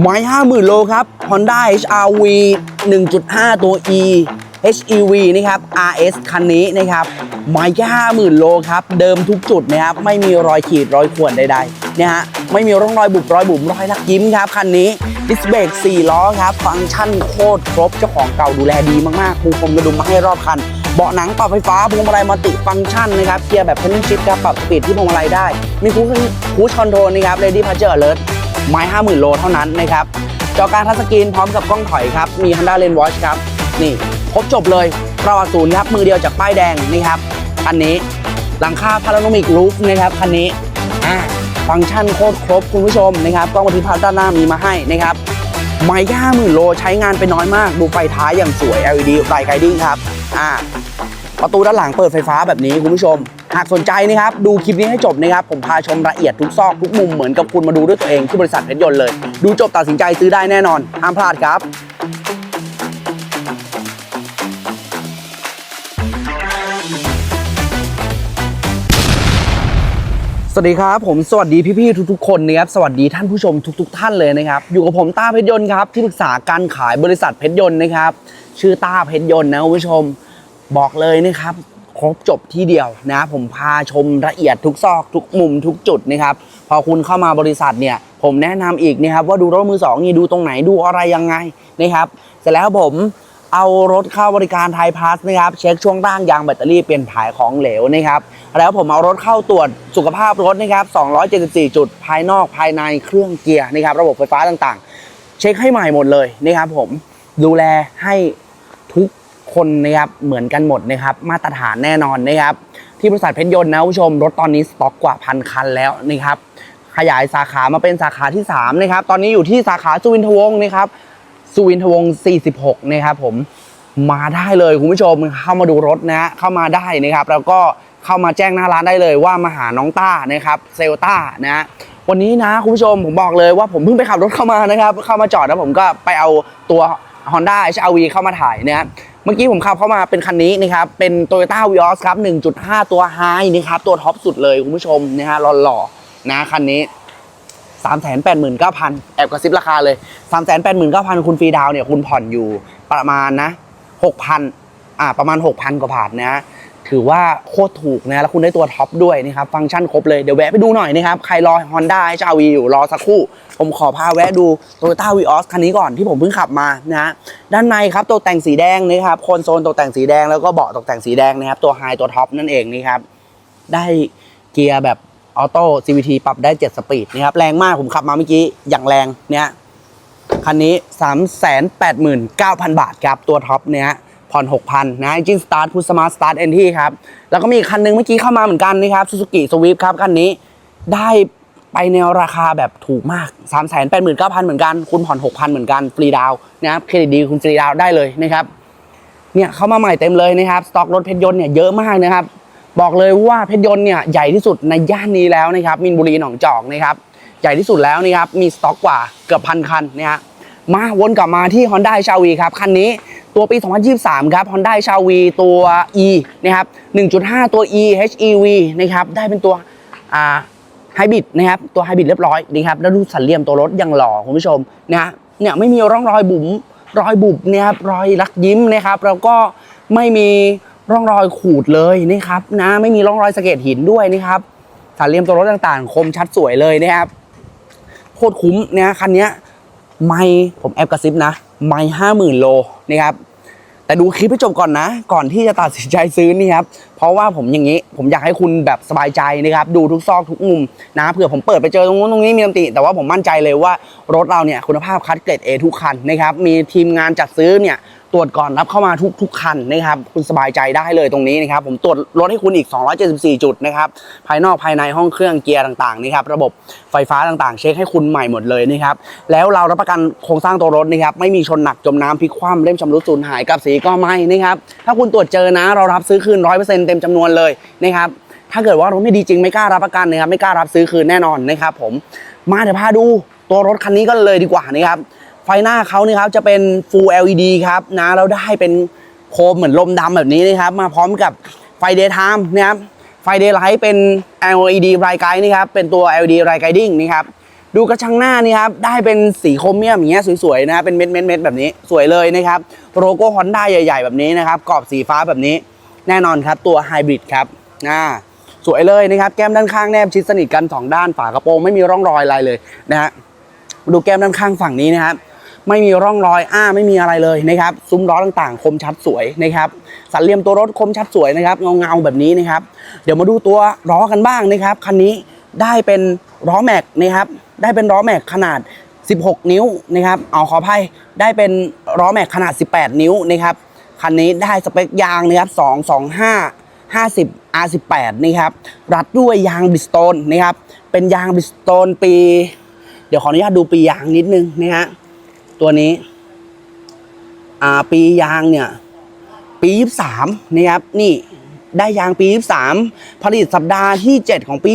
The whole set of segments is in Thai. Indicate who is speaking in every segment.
Speaker 1: ไม้50,000 โลครับ Honda HRV 1.5 ตัว E HEV นะครับ RS คันนี้นะครับไม้แค่50,000 โลครับ เดิมทุกจุดนะครับ ไม่มีรอยขีดรอยข่วนใดๆนะฮะ ไม่มีร่องรอยบุบรอยบุ๋มรอยลักยิ้มครับ คันนี้ดิสเบรก4ล้อครับ ฟังก์ชันโคตรครบ เจ้าของเก่าดูแลดีมากๆปูพรมกระดุมมาให้รอบคัน เบาะหนังปรับไฟฟ้าพวงมาลัยมัลติฟังก์ชันนะครับเกียร์แบบเพนชิพครับปรับสปีดที่พวงมาลัยได้ มีคูคูชคอนโทรลนะครับ Ready Passenger Alert ไม้ 50,000 โลเท่านั้นนะครับจอการทัชสกรีนพร้อมกับกล้องถอยครับมี Honda Lane Watch ครับนี่ครบจบเลยประวัติศูนย์ครับมือเดียวจากป้ายแดงนี่ครับคันนี้หลังคาพาราโนมิกรูฟนะครับคันนี้อ่าฟังก์ชันโคตรครบคุณผู้ชมนะครับกล้องบันทึกภาพด้านหน้ามีมาให้นะครับไม่แค่ห้าหมื่นโลใช้งานไปน้อยมาก ดูไฟท้ายอย่างสวย LED ไฟไกดิ้งครับ อ่า ประตูด้านหลังเปิดไฟฟ้าแบบนี้คุณผู้ชม หากสนใจนะครับดูคลิปนี้ให้จบนะครับผมพาชมละเอียดทุกซอกทุกมุมเหมือนกับคุณมาดูด้วยตัวเองที่บริษัทเพชรยนต์เลย ดูจบตัดสินใจซื้อได้แน่นอนห้ามพลาดครับสวัสดีครับผมสวัสดีพี่ๆทุกๆคนนะครับสวัสดีท่านผู้ชมทุก ๆ ท่านเลยนะครับ อยู่กับผมต้าเพชรยนต์ครับที่ปรึกษาการขายบริษัทเพชรยนต์นะครับ ชื่อต้าเพชรยนต์นะคุณผู้ชม บอกเลยนะครับครบจบที่เดียวนะ ผมพาชมละเอียดทุกซอกทุกมุมทุกจุดนะครับพอคุณเข้ามาบริษัทเนี่ย ผมแนะนำอีกนะครับว่าดูรถมือสองนี่ดูตรงไหนดูอะไรยังไงนะครับ เสร็จแล้วผมเอารถเข้าบริการไทยพาสนะครับ เช็คช่วงล่างยางแบตเตอรี่เปลี่ยนถ่ายของเหลวนะครับ แล้วผมเอารถเข้าตรวจสุขภาพรถนะครับ 274 จุดภายนอกภายในเครื่องเกียร์นะครับ ระบบไฟฟ้าต่างๆ เช็คให้ใหม่หมดเลยนะครับผมดูแลให้ คนนะครับเหมือนกันหมดนะครับมาตรฐานแน่นอนนะครับที่บริษัทเพชรยนต์นะคุณผู้ชมรถตอนนี้สต็อกกว่าพันคันแล้วนะครับขยายสาขามาเป็นสาขาที่3นะครับตอนนี้อยู่ที่สาขาสุวินทวงศ์นะครับสุวินทวงศ์46นะครับผมมาได้เลยคุณผู้ชมเข้ามาดูรถนะฮะเข้ามาได้นะครับ แล้วก็เข้ามาแจ้งหน้าร้านได้เลยว่ามาหาน้องต้านะครับเซลต้านะฮะวันนี้นะคุณผู้ชมผมบอกเลยว่าผมเพิ่งไปขับรถเข้ามานะครับ เข้ามาจอดแล้วผมก็ไปเอาตัว Honda HRV เข้ามาถ่ายนะฮะ เมื่อกี้ผมขับเข้ามาเป็นคันนี้นะครับ เป็น Toyota Vios ครับ 1.5 ตัวไฮนะครับ ตัวท็อปสุดเลยคุณผู้ชมนะฮะหล่อๆนะคันนี้ 3 8 9 0 0 0 แอบกระซิบราคาเลย 3 8 9 0 0 0 คุณฟรีดาวเนี่ยคุณผ่อนอยู่ประมาณนะ 6,000 อ่าประมาณ 6,000 กว่าบาทนะ ถือว่าโคตรถูกนะ แล้วคุณได้ตัวท็อปด้วยนะครับ ฟังก์ชันครบเลย เดี๋ยวแวะไปดูหน่อยนะครับ ใครรอ Honda HRV อยู่รอสักครู่ ผมขอพาแวะดู Toyota Vios คันนี้ก่อนที่ผมเพิ่งขับมานะ ด้านในครับตกแต่งสีแดงนะครับ โคนโซนตกแต่งสีแดงแล้วก็เบาะตกแต่งสีแดงนะครับ ตัวไฮตัวท็อปนั่นเองนี่ครับ ได้เกียร์แบบออโต้ CVT ปรับได้ 7 สปีดนะครับ แรงมากผมขับมาเมื่อกี้อย่างแรงเนี่ยคันนี้ 389,000 บาทครับตัวท็อปเนี่ย ผ่อน 6,000 นะจินสตาร์ทพุทสมาร์ทสตาร์ทเอนที่ครับ แล้วก็มีอีกคันหนึงเมื่อกี้เข้ามาเหมือนกันนะครับซูซูกิสวิฟครับคันนี้ได้ไปในราคาแบบถูกมาก 389,000 เหมือนกัน คุณผ่อน 6,000 เหมือนกัน ฟรีดาวนะครับเครดิตดีคุณฟรีดาวได้เลยนะครับเนี่ยเข้ามาใหม่เต็มเลยนะครับ สต็อกรถเพชรยนต์เนี่ยเยอะมากนะครับ บอกเลยว่าเพชรยนต์เนี่ยใหญ่ที่สุดในย่านนี้แล้วนะครับมินบุรีหนองจอกนะครับใหญ่ที่สุดแล้วนะครับมีสต็อกกว่าเกือบพันคันนะฮะ มาวนกลับมาที่ Honda h r v ครับ คันนี้ตัวปี 2023 ครับ Honda h r v ตัว E นะครับ 1.5 ตัว E HEV นะครับ ได้เป็นตัวอ่าไฮบริดนะครับ ตัวไฮบริดเรียบร้อยนะครับ แล้วดูสันเหลี่ยมตัวรถยังหล่อคุณผู้ชมนะเนี่ยไม่มีร่องรอยบุ๋มรอยบุบเนี่ยครับรอยลักยิ้มนะครับ แล้วก็ไม่มีร่องรอยขูดเลยนะครับนะไม่มีร่องรอยสะเก็ดหินด้วยนะครับสันเหลี่ยมตัวรถต่างๆ คมชัดสวยเลยนะครับโคตรคุ้มเนี่ยคันนี้ ไม่ผมแอบกระซิบนะ ไม่ห้าหมื่นโลนะครับแต่ดูคลิปให้จบก่อนนะ ก่อนที่จะตัดสินใจซื้อนี่ครับ เพราะว่าผมอย่างนี้ ผมอยากให้คุณแบบสบายใจนะครับ ดูทุกซอกทุกมุมนะเผื่อผมเปิดไปเจอตรงนู้นตรงนี้มีตำติ แต่ว่าผมมั่นใจเลยว่ารถเราเนี่ยคุณภาพคัดเกรด A ทุกคันนะครับ มีทีมงานจัดซื้อเนี่ย ตรวจก่อนรับเข้ามาทุกทุกคันนะครับ คุณสบายใจได้เลยตรงนี้นะครับ ผมตรวจรถให้คุณอีก 274 จุดนะครับ ภายนอกภายในห้องเครื่องเกียร์ต่างๆนะครับ ระบบไฟฟ้าต่างๆ เช็คให้คุณใหม่หมดเลยนะครับ แล้วเรารับประกันโครงสร้างตัวรถนะครับ ไม่มีชนหนักจมน้ำพลิกคว่ำเล่มชำรุดสูญหายกับสีก็ไม่นะครับ ถ้าคุณตรวจเจอนะ เรารับซื้อคืน 100%เต็มจำนวนเลยนะครับ ถ้าเกิดว่ารถไม่ดีจริงไม่กล้ารับประกันนะครับ ไม่กล้ารับซื้อคืนแน่นอนนะครับ ผม มาเดี๋ยวพาดูตัวรถคันนี้ก็เลยดีกว่านะครับ ไฟหน้าเขานี่ครับจะเป็น Full LED ครับนะแล้วได้เป็นโคมเหมือนลมดำแบบนี้นะครับ มาพร้อมกับไฟ Daytime นะครับไฟ Daylight เป็น LED Bright Guide นี่ครับเป็นตัว LED Bright Guiding นี่ครับดูกระชังหน้านี่ครับได้เป็นสีโครเมียมอย่างเงี้ยสวยๆนะเป็นเม็ดเม็ดเม็ดแบบนี้สวยเลยนะครับโลโก้ฮอนด้าใหญ่ ๆ แบบนี้นะครับกรอบสีฟ้าแบบนี้ แน่นอนครับตัวไฮบริดครับอ่าสวยเลยนะครับแก้มด้านข้างแนบชิดสนิทกันสองด้านฝากระโปรงไม่มีร่องรอยอะไรเลยนะฮะดูแก้มด้านข้างฝั่งนี้นะครับ ไม่มีร่องรอยอ้าไม่มีอะไรเลยนะครับซุ้มล้อต่างๆ คมชัดสวยนะครับสันเหลี่ยมตัวรถคมชัดสวยนะครับเงาเงาๆแบบนี้นะครับ เดี๋ยวมาดูตัวล้อกันบ้างนะครับคันนี้ได้เป็นล้อแม็กนะครับได้เป็นล้อแม็กขนาด 16 นิ้วนะครับเอาขออภัยได้เป็นล้อแม็กขนาด 18 นิ้วนะครับคันนี้ได้สเปคยางนะครับ225 50 R18 นะครับ รัดด้วยยางบิสโตนนะครับ เป็นยางบิสโตนปี เดี๋ยวขออนุญาตดูปียางนิดนึงนะฮะ ตัวนี้ อ่า ปียางเนี่ย ปี23นะครับ นี่ได้ยางปี 23 ผลิตสัปดาห์ที่ 7 ของปี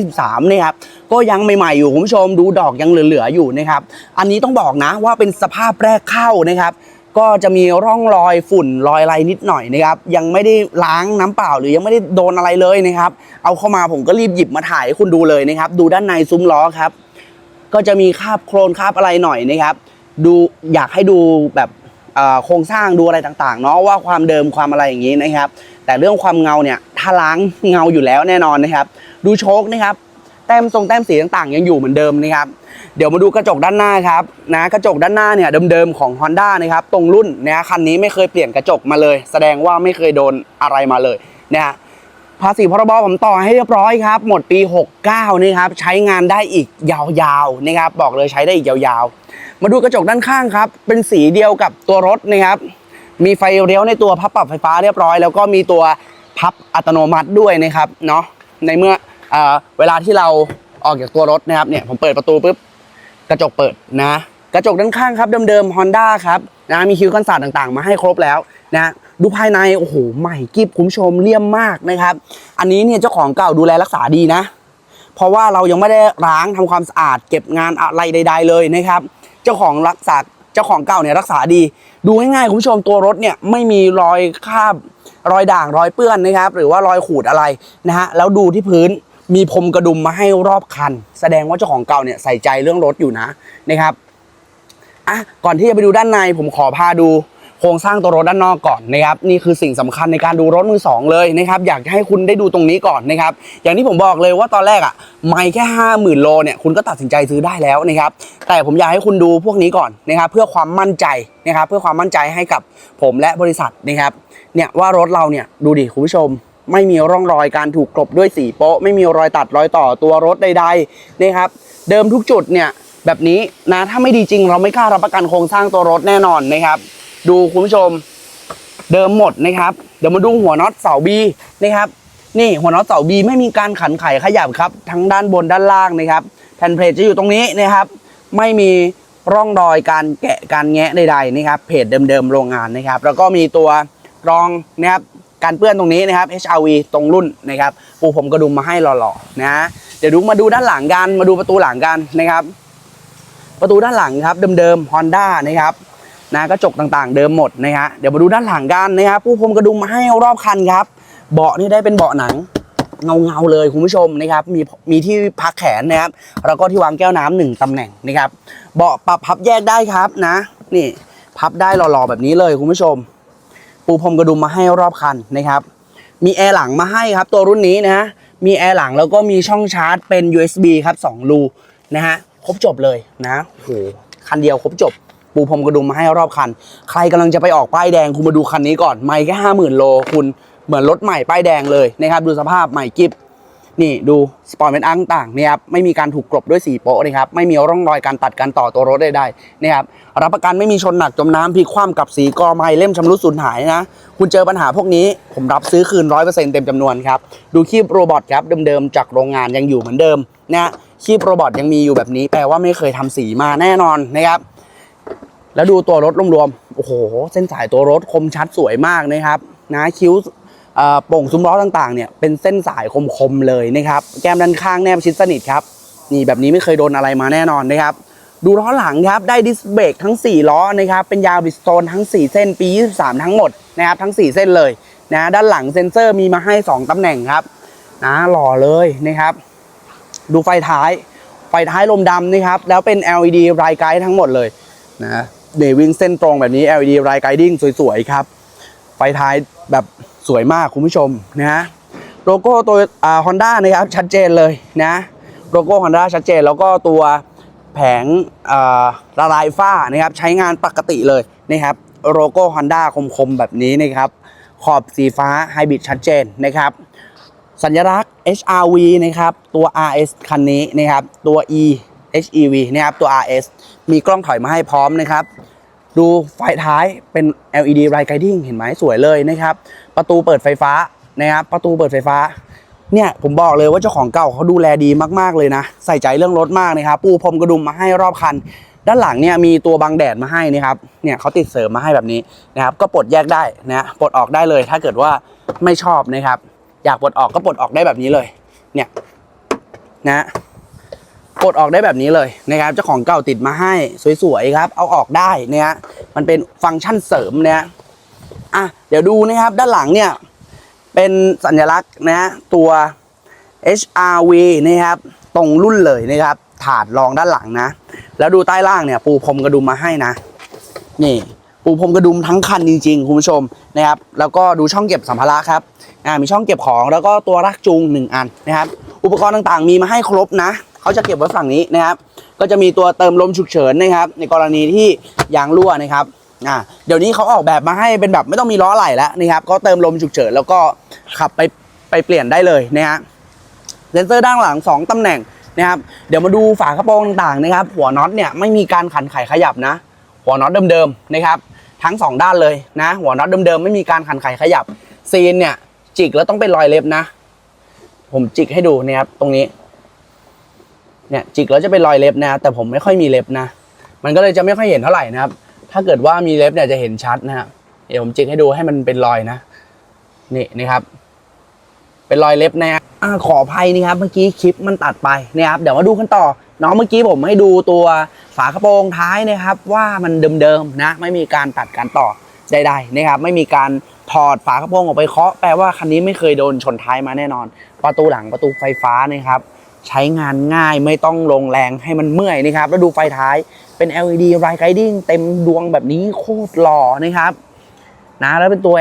Speaker 1: 23นะครับ ก็ยังใหม่ๆอยู่คุณผู้ชมดูดอกยังเหลือๆอยู่นะครับ อันนี้ต้องบอกนะว่าเป็นสภาพแรกเข้านะครับ ก็จะมีร่องรอยฝุ่นรอยอะไรนิดหน่อยนะครับ ยังไม่ได้ล้างน้ำเปล่าหรือยังไม่ได้โดนอะไรเลยนะครับ เอาเข้ามาผมก็รีบหยิบมาถ่ายให้คุณดูเลยนะครับ ดูด้านในซุ้มล้อครับ ก็จะมีคราบโครนคราบอะไรหน่อยนะครับ ดูอยากให้ดูแบบโครงสร้างดูอะไรต่างๆเนาะว่าความเดิมความอะไรอย่างนี้นะครับ แต่เรื่องความเงาเนี่ยถ้าล้างเงาอยู่แล้วแน่นอนนะครับ ดูโชคนะครับแต้มทรงแต้มสีต่างๆ ยังอยู่เหมือนเดิมนะครับ เดี๋ยวมาดูกระจกด้านหน้าครับนะกระจกด้านหน้าเนี่ยเดิมๆของ Honda นะครับตรงรุ่นนะคันนี้ไม่เคยเปลี่ยนกระจกมาเลย แสดงว่าไม่เคยโดนอะไรมาเลยนะฮะภาษีพรบผมต่อให้เรียบร้อยครับ หมดปี 69นี่ครับใช้งานได้อีกยาวๆนะครับบอกเลยใช้ได้อีกยาวๆ มาดูกระจกด้านข้างครับ เป็นสีเดียวกับตัวรถนะครับ มีไฟเลี้ยวในตัวพับปรับไฟฟ้าเรียบร้อย แล้วก็มีตัวพับอัตโนมัติด้วยนะครับเนาะในเมื่อเอเวลาที่เราออกจากตัวรถนะครับเนี่ยผมเปิดประตูปุ๊บกระจกเปิดนะ กระจกด้านข้างครับเดิมๆ Honda ครับนะมีคิวกันศาสตร์ต่างๆ มาให้ครบแล้วนะดูภายในโอ้โหใหม่กิบคุณผู้ชมเลี่ยมมากนะครับ อันนี้เนี่ยเจ้าของเก่าดูแลรักษาดีนะ เพราะว่าเรายังไม่ได้ล้างทำความสะอาด เก็บงานอะไรใด ๆ เลยนะครับ เจ้าของรักษาเจ้าของเก่าเนี่ยรักษาดี ดูง่ายๆคุณผู้ชมตัวรถเนี่ยไม่มีรอยคราบรอยด่างรอยเปื้อนนะครับ หรือว่ารอยขูดอะไรนะฮะแล้วดูที่พื้นมีพรมกระดุมมาให้รอบคัน แสดงว่าเจ้าของเก่าเนี่ยใส่ใจเรื่องรถอยู่นะนะครับอะก่อนที่จะไปดูด้านในผมขอพาดูโครงสร้างตัวรถด้านนอกก่อนนะครับนี่คือสิ่งสำคัญในการดูรถมือสองเลยนะครับอยากให้คุณได้ดูตรงนี้ก่อนนะครับอย่างที่ผมบอกเลยว่าตอนแรกอะ ไม่แค่ห้าหมื่นโลเนี่ยคุณก็ตัดสินใจซื้อได้แล้วนะครับแต่ผมอยากให้คุณดูพวกนี้ก่อนนะครับเพื่อความมั่นใจนะครับเพื่อความมั่นใจให้กับผมและบริษัทนะครับเนี่ยว่ารถเราเนี่ยดูดิคุณผู้ชมไม่มีร่องรอยการถูกกลบด้วยสีโป๊ะ ไม่มีรอยตัดรอยต่อตัวรถใดๆนะครับเดิมทุกจุดเนี่ยแบบนี้นะถ้าไม่ดีจริงเราไม่กล้ารับประกันโครงสร้างตัวรถแน่นอนนะครับ ดูคุณผู้ชมเดิมหมดนะครับ เดี๋ยวมาดูหัวน็อตเสาบีนะครับ นี่หัวน็อตเสาบีไม่มีการขันไขขยับครับ ทั้งด้านบนด้านล่างนะครับแผ่นเพลทจะอยู่ตรงนี้นะครับ ไม่มีร่องรอยการแกะการแงะใดๆนะครับเพจเดิมๆโรงงานนะครับ แล้วก็มีตัวรองนะครับการเปื้อนตรงนี้นะครับ HRV ตรงรุ่นนะครับ ปูผมกระดุมมาให้หล่อๆนะเดี๋ยวดูมาดูด้านหลังกันมาดูประตูหลังกันนะครับ ประตูด้านหลังครับเดิมๆ Honda นะครับนะกระจกต่างๆ เดิมหมดนะฮะเดี๋ยวมาดูด้านหลังกันนะครับผู้พรมกระดุมมาให้รอบคันครับ เบาะนี่ได้เป็นเบาะหนังเงาเงาๆเลยคุณผู้ชมนะครับมีมีที่พักแขนนะครับแล้วก็ที่วางแก้วน้ำหนึ่งตำแหน่งนะครับเบาะปรับพับแยกได้ครับนะ นี่พับได้หล่อๆแบบนี้เลยคุณผู้ชม ปูพรมกระดุมมาให้รอบคันนะครับ มีแอร์หลังมาให้ครับ ตัวรุ่นนี้นะมีแอร์หลังแล้วก็มีช่องชาร์จเป็น USB ครับ2รูนะฮะครบจบเลยนะโอ้โหคันเดียวครบจบ ปูพรมกระดุมมาให้รอบคัน ใครกำลังจะไปออกป้ายแดงคุณมาดูคันนี้ก่อน ไม่แค่ห้าหมื่นโลคุณ เหมือนรถใหม่ป้ายแดงเลยนะครับดูสภาพใหม่กิฟนี่ดูสปอร์ตเป็นอังต่างเนี่ยครับไม่มีการถูกกลบด้วยสีโป๊ะนะครับไม่มีร่องรอยการตัดการต่อตัวรถใดๆนะครับรับประกันไม่มีชนหนักจมน้ำพลิกคว่ำกับสีกอไม้เล่มชำรุดสูญหายนะคุณเจอปัญหาพวกนี้ผมรับซื้อคืน100%เต็มจำนวนครับดูคีบโรบอทครับเดิมๆจากโรงงานยังอยู่เหมือนเดิมนะคีบโรบอทยังมีอยู่แบบนี้แปลว่าไม่เคยทำสีมาแน่นอนนะครับแล้วดูตัวรถรวมๆโอ้โหเส้นสายตัวรถคมชัดสวยมากนะครับนะคิ้ว โป่งซุ้มล้อต่างๆเนี่ยเป็นเส้นสายคมๆเลยนะครับแก้มด้านข้างแนบชิดสนิทครับนี่แบบนี้ไม่เคยโดนอะไรมาแน่นอนนะครับดูล้อหลังครับได้ดิสเบรกทั้ง 4 ล้อนะครับเป็นยาวบิสโตนทั้ง 4 เส้นปี 23 ทั้งหมดนะครับทั้ง 4 เส้นเลยนะด้านหลังเซ็นเซอร์มีมาให้ 2 ตำแหน่งครับนะหล่อเลยนะครับ ดูไฟท้าย ไฟท้ายลมดำนะครับ แล้วเป็น LED ไรไกด์ทั้งหมดเลยนะเดวิ่งเส้นตรงแบบนี้ LED ไรไกดิ้งสวยๆครับ ไฟท้ายแบบ สวยมากคุณผู้ชมนะฮะโลโก้ตัวอ่าฮอนด้านะครับชัดเจนเลยนะโลโก้ฮอนด้าชัดเจนแล้วก็ตัวแผงอ่าละลายฝ้านะครับใช้งานปกติเลยนะครับโลโก้ฮอนด้าคมๆ แบบนี้นะครับขอบสีฟ้าไฮบริดชัดเจนนะครับสัญลักษณ์ HRV นะครับตัว RS คันนี้นะครับตัว E HEV นะครับตัว RS มีกล้องถอยมาให้พร้อมนะครับ ดูไฟท้ายเป็น LED Light Guiding เห็นไหมสวยเลยนะครับ ประตูเปิดไฟฟ้านะครับ ประตูเปิดไฟฟ้า เนี่ยผมบอกเลยว่าเจ้าของเก่าเขาดูแลดีมากๆเลยนะ ใส่ใจเรื่องรถมากนะครับ ปูพรมกระดุมมาให้รอบคัน ด้านหลังเนี่ยมีตัวบังแดดมาให้นะครับ เนี่ยเขาติดเสริมมาให้แบบนี้นะครับ ก็ปลดแยกได้นะปลดออกได้เลย ถ้าเกิดว่าไม่ชอบนะครับ อยากปลดออกก็ปลดออกได้แบบนี้เลย เนี่ยนะ ปลดออกได้แบบนี้เลยนะครับเจ้าของเก่าติดมาให้สวยๆครับ เอาออกได้นะฮะมันเป็นฟังก์ชันเสริมนี่ยอะเดี๋ยวดูนะครับด้านหลังเนี่ยเป็นสัญลักษณ์นะฮะตัว HRV นะครับ ตรงรุ่นเลยนะครับ ถาดรองด้านหลังนะ แล้วดูใต้ล่างเนี่ยปูพรมกระดุมมาให้นะ นี่ ปูพรมกระดุมทั้งคันจริงๆ คุณผู้ชมนะครับ แล้วก็ดูช่องเก็บสัมภาระครับ อ่ามีช่องเก็บของแล้วก็ตัวรักจูงหนึ่งอันนะครับ อุปกรณ์ต่างๆ มีมาให้ครบนะ เขาจะเก็บไว้ฝั่งนี้นะครับ ก็จะมีตัวเติมลมฉุกเฉินนะครับ ในกรณีที่ยางรั่วนะครับอ่าเดี๋ยวนี้เขาออกแบบมาให้เป็นแบบไม่ต้องมีล้อไหล่แล้วนะครับ ก็เติมลมฉุกเฉินแล้วก็ขับไปไปเปลี่ยนได้เลยนะฮะเซนเซอร์ด้านหลัง 2 ตำแหน่งนะครับเดี๋ยวมาดูฝากระโปรงต่างๆนะครับ หัวน็อตเนี่ยไม่มีการขันไขขยับนะ หัวน็อตเดิมๆนะครับทั้ง 2 ด้านเลยนะ หัวน็อตเดิมๆไม่มีการขันไขขยับซีนเนี่ยจิกแล้วต้องเป็นรอยเล็บนะ ผมจิกให้ดูนะครับตรงนี้ เนี่ยจิกแล้วจะเป็นรอยเล็บนะแต่ผมไม่ค่อยมีเล็บนะ มันก็เลยจะไม่ค่อยเห็นเท่าไหร่นะครับ ถ้าเกิดว่ามีเล็บเนี่ยจะเห็นชัดนะฮะเดี๋ยวผมจิกให้ดูให้มันเป็นรอยนะ นี่นะครับ เป็นรอยเล็บนะอ่าขออภัยนะครับเมื่อกี้คลิปมันตัดไปนะครับเดี๋ยวมาดูกันต่อน้องเมื่อกี้ผมให้ดูตัวฝากระโปรงท้ายนะครับ ว่ามันเดิมๆนะ ไม่มีการตัดการต่อใดๆนะครับไม่มีการถอดฝากระโปรงออกไปเคาะแปลว่าคันนี้ไม่เคยโดนชนท้ายมาแน่นอน ประตูหลังประตูไฟฟ้านะครับ ใช้งานง่ายไม่ต้องลงแรงให้มันเมื่อยนะครับ แล้วดูไฟท้ายเป็น LED Light Guiding เต็มดวงแบบนี้โคตรหล่อนะครับนะแล้วเป็นตัว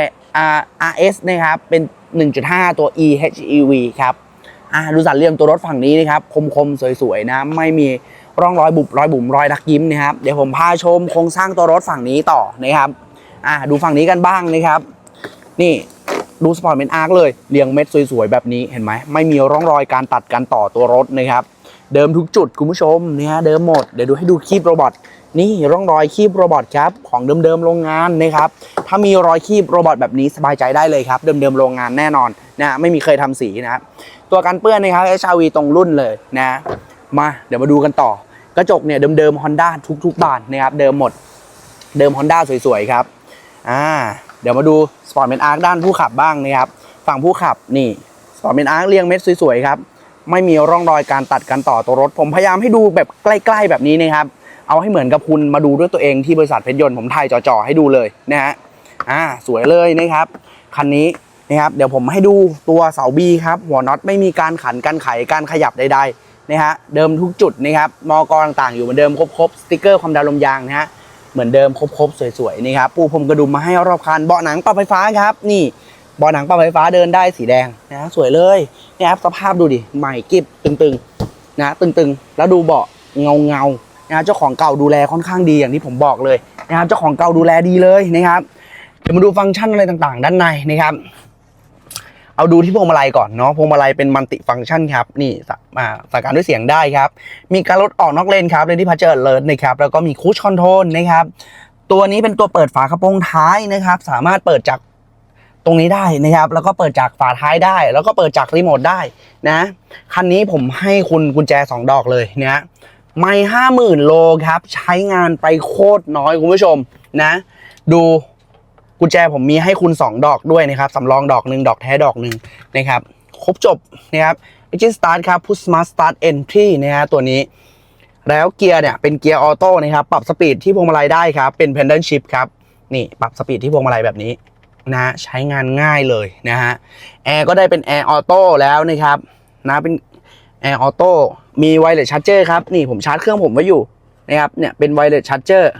Speaker 1: RS นะครับ เป็น 1.5 ตัว EHEV ครับอ่าดูสันเหลี่ยมตัวรถฝั่งนี้นะครับ คมๆ สวยๆ นะ ไม่มีร่องรอยบุบรอยบุ๋มรอยดักยิ้มนะครับ เดี๋ยวผมพาชมโครงสร้างตัวรถฝั่งนี้ต่อนะครับอ่าดูฝั่งนี้กันบ้างนะครับ นี่ ดูสปอร์ตเป็นอาร์คเลยเรียงเม็ดสวยๆแบบนี้เห็นไหมไม่มีร่องรอยการตัดการต่อตัวรถนะครับ เดิมทุกจุดคุณผู้ชมเนี่ยเดิมหมดเดี๋ยวดูให้ดูคีบโรบอทนี่ร่องรอยคีบโรบอทครับของเดิมๆโรงงานนะครับถ้ามีรอยคีบโรบอทแบบนี้สบายใจได้เลยครับ เดิมๆโรงงานแน่นอนนะไม่มีเคยทำสีนะครับตัวกันเปื้อนนะครับ HRV ตรงรุ่นเลยนะมาเดี๋ยวมาดูกันต่อกระจกเนี่ยเดิมๆ Honda ทุกๆบานนะครับเดิมหมดเดิม Honda สวยๆครับอ่า เดี๋ยวมาดูสปอร์ตเมนอาร์คด้านผู้ขับบ้างนะครับฝั่งผู้ขับนี่สปอร์ตเมนอาร์คเรียงเม็ดสวยๆครับไม่มีร่องรอยการตัดการต่อตัวรถ ผมพยายามให้ดูแบบใกล้ๆแบบนี้นะครับเอาให้เหมือนกับคุณมาดูด้วยตัวเองที่บริษัทเพชรยนต์ผมถ่ายจ่อๆให้ดูเลยนะฮะอ่าสวยเลยนะครับคันนี้นะครับเดี๋ยวผมให้ดูตัวเสาบีครับหัวน็อตไม่มีการขันการไขการขยับใดๆนะฮะเดิมทุกจุดนะครับมอกรต่างๆอยู่เหมือนเดิมครบๆสติกเกอร์ความดันลมยางนะฮะ เหมือนเดิมครบๆสวยๆนี่ครับปูพรมกระดุมมาให้รอบคันเบาะหนังปรับไฟฟ้าครับ นี่เบาะหนังปรับไฟฟ้าเดินได้สีแดงนะฮะสวยเลยนี่ครับสภาพดูดิใหม่กิบตึงๆนะตึงๆ แล้วดูเบาะเงาเงานะเจ้าของเก่าดูแลค่อนข้างดีอย่างที่ผมบอกเลยนะครับเจ้าของเก่าดูแลดีเลยนะครับเดี๋ยวมาดูฟังก์ชันอะไรต่างๆ ด้านในนะครับ เอาดูที่พวงมาลัยก่อนเนาะพวงมาลัยเป็นมัลติฟังก์ชันครับนี่สามาสั่งการด้วยเสียงได้ครับ มีการลดออกนอกเลนครับเลนที่พัชเจอร์เลิศนะครับแล้วก็มีคูชคอนโทรลนะครับตัวนี้เป็นตัวเปิดฝากระโปรงท้ายนะครับ สามารถเปิดจากตรงนี้ได้นะครับ แล้วก็เปิดจากฝาท้ายได้ แล้วก็เปิดจากรีโมทได้นะคันนี้ผมให้คุณกุญแจ 2 ดอกเลยนะไม่ห้าหมื่นโลครับ ใช้งานไปโคตรน้อยคุณผู้ชมนะ ดู กุญแจผมมีให้คุณ 2 ดอกด้วยนะครับสำรองดอกหนึ่งดอกแท้ดอกหนึ่งนะครับครบจบนะครับ Engine Start ครับ Push Smart Start Entry นะฮะตัวนี้ แล้วเกียร์เนี่ยเป็นเกียร์ออโต้นะครับปรับสปีดที่พวงมาลัยได้ครับ เป็น Pendant Shift ครับนี่ปรับสปีดที่พวงมาลัยแบบนี้นะฮะใช้งานง่ายเลยนะฮะแอร์ก็ได้เป็นแอร์ออโต้แล้วนะครับนะเป็นแอร์ออโต้มีไวเลสชาร์จเจอร์ครับนี่ผมชาร์จเครื่องผมไว้อยู่นะครับเนี่ยเป็นไวเลสชาร์จเจอร์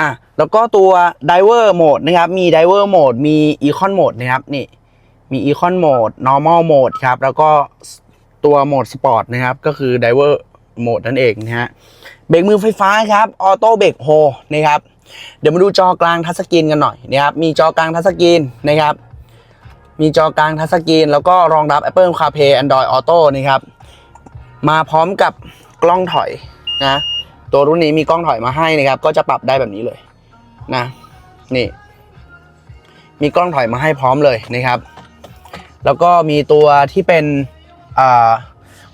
Speaker 1: อะแล้วก็ตัว Diver Mode นะครับ มี Diver Mode มี Econ Mode นะครับ นี่ มี Econ Mode Normal Mode ครับ แล้วก็ตัวโหมด Sport นะครับ ก็คือ Diver Mode นั่นเองนะฮะ เบรกมือไฟฟ้าครับออโต้เบรกโฮนะครับ เดี๋ยวมาดูจอกลางทัชสกรีนกันหน่อยนะครับ มีจอกลางทัชสกรีนนะครับ มีจอกลางทัชสกรีน แล้วก็รองรับ Apple CarPlay Android Auto นะครับ มาพร้อมกับกล้องถอยนะ ตัวรุ่นนี้มีกล้องถอยมาให้นะครับ ก็จะปรับได้แบบนี้เลยนะ นี่ มีกล้องถอยมาให้พร้อมเลยนะครับ แล้วก็มีตัวที่เป็นอ่า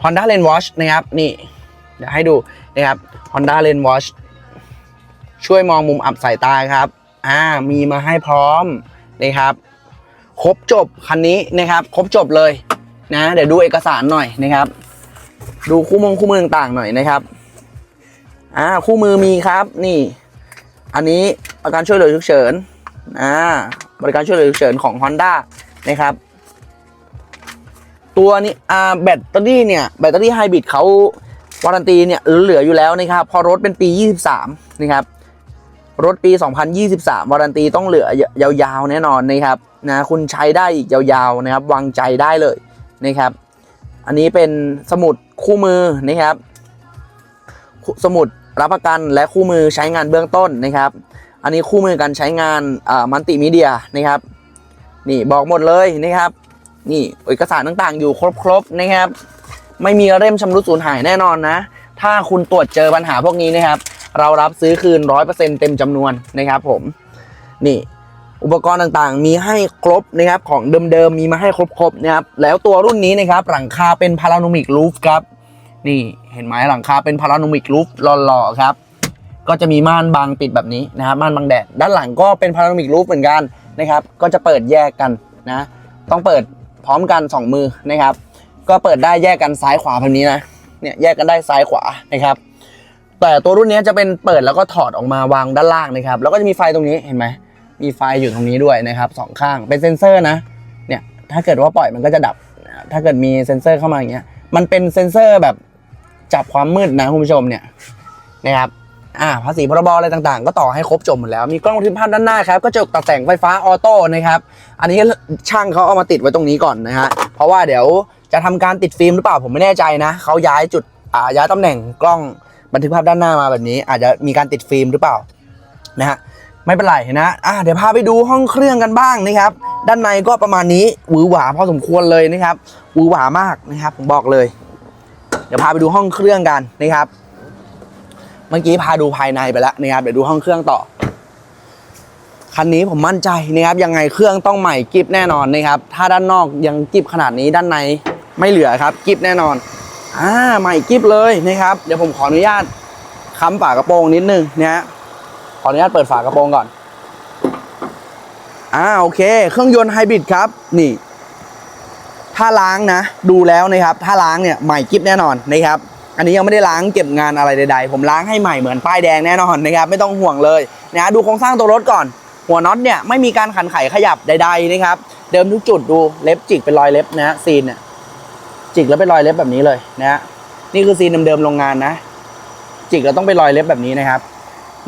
Speaker 1: Honda Lane Watch นะครับ นี่เดี๋ยวให้ดูนะครับ Honda Lane Watch ช่วยมองมุมอับสายตาครับ อ่า มีมาให้พร้อมนะครับ ครบจบคันนี้นะครับ ครบจบเลยนะ เดี๋ยวดูเอกสารหน่อยนะครับ ดูคู่มงคู่มือต่างๆหน่อยนะครับ อ่าคู่มือมีครับนี่ อันนี้ประกันช่วยเหลือฉุกเฉินอ่าบริการช่วยเหลือฉุกเฉินของ Honda นะครับ ตัวนี้อ่าแบตเตอรี่เนี่ยแบตเตอรี่ไฮบริดเขาวารันตีเนี่ยเหลืออยู่แล้วนะครับ พอรถเป็นปี 23 นะครับรถปี 2023 วารันตีต้องเหลือยาวๆ แน่นอนนะครับนะคุณใช้ได้อีกยาวๆนะครับวางใจได้เลยนะครับ อันนี้เป็นสมุดคู่มือนะครับ สมุด รับประกันและคู่มือใช้งานเบื้องต้นนะครับ อันนี้คู่มือการใช้งานมัลติมีเดียนะครับ นี่บอกหมดเลยนะครับ นี่เอกสารต่างๆ อยู่ครบๆนะครับ ไม่มีเล่มชำรุดสูญหายแน่นอนนะ ถ้าคุณตรวจเจอปัญหาพวกนี้นะครับ เรารับซื้อคืน 100%เต็มจำนวนนะครับผมนี่อุปกรณ์ต่างๆ มีให้ครบนะครับ ของเดิมๆ มีมาให้ครบๆนะครับ แล้วตัวรุ่นนี้นะครับ หลังคาเป็นพาราโนมิกลูฟครับ นี่เห็นไหมหลังคาเป็นพาราโนมิกลูฟหล่อๆครับ ก็จะมีม่านบังปิดแบบนี้นะครับม่านบังแดดด้านหลังก็เป็นพาราโนมิกลูฟเหมือนกันนะครับ ก็จะเปิดแยกกันนะ ต้องเปิดพร้อมกัน 2 มือนะครับ ก็เปิดได้แยกกันซ้ายขวาแบบนี้นะเนี่ยแยกกันได้ซ้ายขวานะครับ แต่ตัวรุ่นนี้จะเป็นเปิดแล้วก็ถอดออกมาวางด้านล่างนะครับ แล้วก็จะมีไฟตรงนี้เห็นไหมมีไฟอยู่ตรงนี้ด้วยนะครับสองข้างเป็นเซ็นเซอร์นะเนี่ยถ้าเกิดว่าปล่อยมันก็จะดับ ถ้าเกิดมีเซ็นเซอร์เข้ามาอย่างเงี้ยมันเป็นเซ็นเซอร์แบบ จับความมืดนะคุณผู้ชมเนี่ยนะครับอ่าภาษีพรบอะไรต่างๆ ก็ต่อให้ครบจบหมดแล้วมีกล้องบันทึกภาพด้านหน้าครับก็จะตัดแต่งไฟฟ้าออโต้นะครับอันนี้ช่างเขาเอามาติดไว้ตรงนี้ก่อนนะฮะเพราะว่าเดี๋ยวจะทำการติดฟิล์มหรือเปล่าผมไม่แน่ใจนะเขาย้ายจุดอ่าย้ายตำแหน่งกล้องบันทึกภาพด้านหน้ามาแบบนี้ อาจจะมีการติดฟิล์มหรือเปล่านะฮะไม่เป็นไรนะอะเดี๋ยวพาไปดูห้องเครื่องกันบ้างนะครับ ด้านในก็ประมาณนี้หวือหวาพอสมควรเลยนะครับหวือหวามากนะครับผมบอกเลย ดี๋ยวพาไปดูห้องเครื่องกันนะครับ เมื่อกี้พาดูภายในไปแล้วนะครับเดี๋ยวดูห้องเครื่องต่อคันนี้ผมมั่นใจนะครับยังไงเครื่องต้องใหม่กิฟแน่นอนนะครับ ถ้าด้านนอกยังกิฟขนาดนี้ด้านในไม่เหลือครับกิฟแน่นอนอ่าใหม่กิฟเลยนะครับ เดี๋ยวผมขออนุญาตค้ำฝากระโปรงนิดนึงนะฮะขออนุญาตเปิดฝากระโปรงก่อนอ่าโอเค เครื่องยนต์ไฮบริดครับ นี่ ถ้าล้างนะ ดูแล้วนะครับ ถ้าล้างเนี่ยใหม่กิฟแน่นอนนะครับ อันนี้ยังไม่ได้ล้างเก็บงานอะไรใดๆ ผมล้างให้ใหม่เหมือนป้ายแดงแน่นอนนะครับ ไม่ต้องห่วงเลยนะดูโครงสร้างตัวรถก่อน หัวน็อตเนี่ยไม่มีการขันไขขยับใด ๆนะครับ เดิมทุกจุดดูเล็บจิกเป็นรอยเล็บนะซีนเนี่ยจิกแล้วเป็นรอยเล็บแบบนี้เลยนะฮะนี่คือซีนเดิมๆโรงงานนะ จิกแล้วต้องเป็นรอยเล็บแบบนี้นะครับ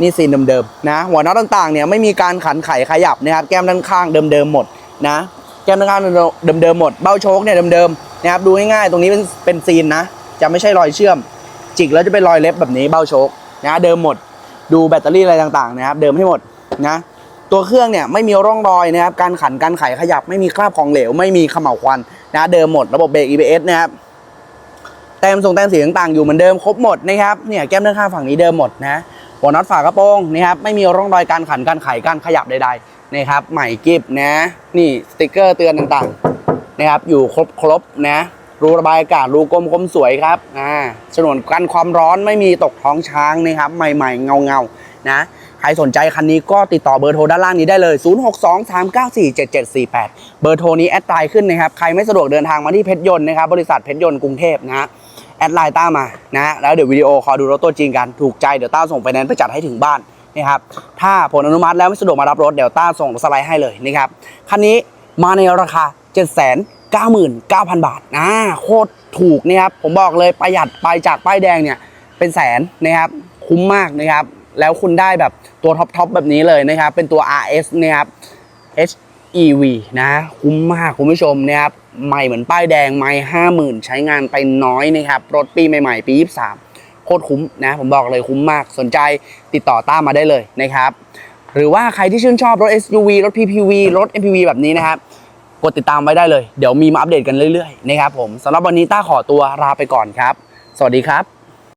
Speaker 1: นี่ซีนเดิมๆนะ หัวน็อตต่างๆเนี่ยไม่มีการขันไขขยับนะครับ แก้มด้านข้างเดิมๆหมดนะ แก้มด้านข้างเดิมๆหมดเบ้าโชคเนี่ยเดิมๆนะครับดูง่ายๆตรงนี้เป็นเป็นซีนนะ จะไม่ใช่รอยเชื่อม จิกแล้วจะเป็นรอยเล็บแบบนี้เบ้าโชคนะเดิมหมด ดูแบตเตอรี่อะไรต่างๆนะครับเดิมให้หมดนะตัวเครื่องเนี่ยไม่มีร่องรอยนะครับการขันการไขขยับไม่มีคราบของเหลว ไม่มีขม่าวควันนะเดิมหมดระบบเบรก EBS นะครับแต้มทรงแต้มสีต่างๆอยู่เหมือนเดิมครบหมดนะครับเนี่ยแก้มด้านข้างฝั่งนี้เดิมหมดนะหัวน็อตฝากระโปรงนะครับไม่มีร่องรอยการขันการไขการขยับใดๆ นะครับใหม่กิฟนะนี่สติกเกอร์เตือนต่างๆนะครับอยู่ครบครบๆนะรูระบายอากาศรูกลมคมสวยครับอ่าฉนวนกันความร้อนไม่มีตกท้องช้างนะครับใหม่ๆเงาๆนะใครสนใจคันนี้ก็ติดต่อเบอร์โทรด้านล่างนี้ได้เลย 0623947748 เบอร์โทรนี้แอดไลน์ขึ้นนะครับ ใครไม่สะดวกเดินทางมาที่เพชรยนต์นะครับ บริษัทเพชรยนต์กรุงเทพนะฮะแอดไลน์ต้ามานะ แล้วเดี๋ยววิดีโอคอลดูรถตัวจริงกัน ถูกใจเดี๋ยวต้าส่งไปแนนซ์ไปจัดให้ถึงบ้าน นะครับถ้าผลอนุมัติแล้วไม่สะดวกมารับรถเดี๋ยวต้าส่งสไลด์ให้เลยนะครับคันนี้มาในราคา 7 9 9 0 0 0 บาทนะโคตรถูกนะครับผมบอกเลยประหยัดไปจากป้ายแดงเนี่ยเป็นแสนนะครับคุ้มมากนะครับแล้วคุณได้แบบตัวท็อปทอปแบบนี้เลยนะครับเป็นตัว RS นะครับ HEV นะคุ้มมากคุณผู้ชมนะครับใหม่เหมือนป้ายแดงไม่ห้าหมื่นใช้งานไปน้อยนะครับรถปีใหม่ๆ ปี 23 โคตรคุ้มนะ ผมบอกเลยคุ้มมากสนใจติดต่อต้ามาได้เลยนะครับ หรือว่าใครที่ชื่นชอบรถ SUV รถ PPV รถ MPV แบบนี้นะครับกดติดตามไว้ได้เลย เดี๋ยวมีมาอัปเดตกันเรื่อยๆนะครับผมสำหรับวันนี้ต้าขอตัวลาไปก่อนครับ สวัสดีครับ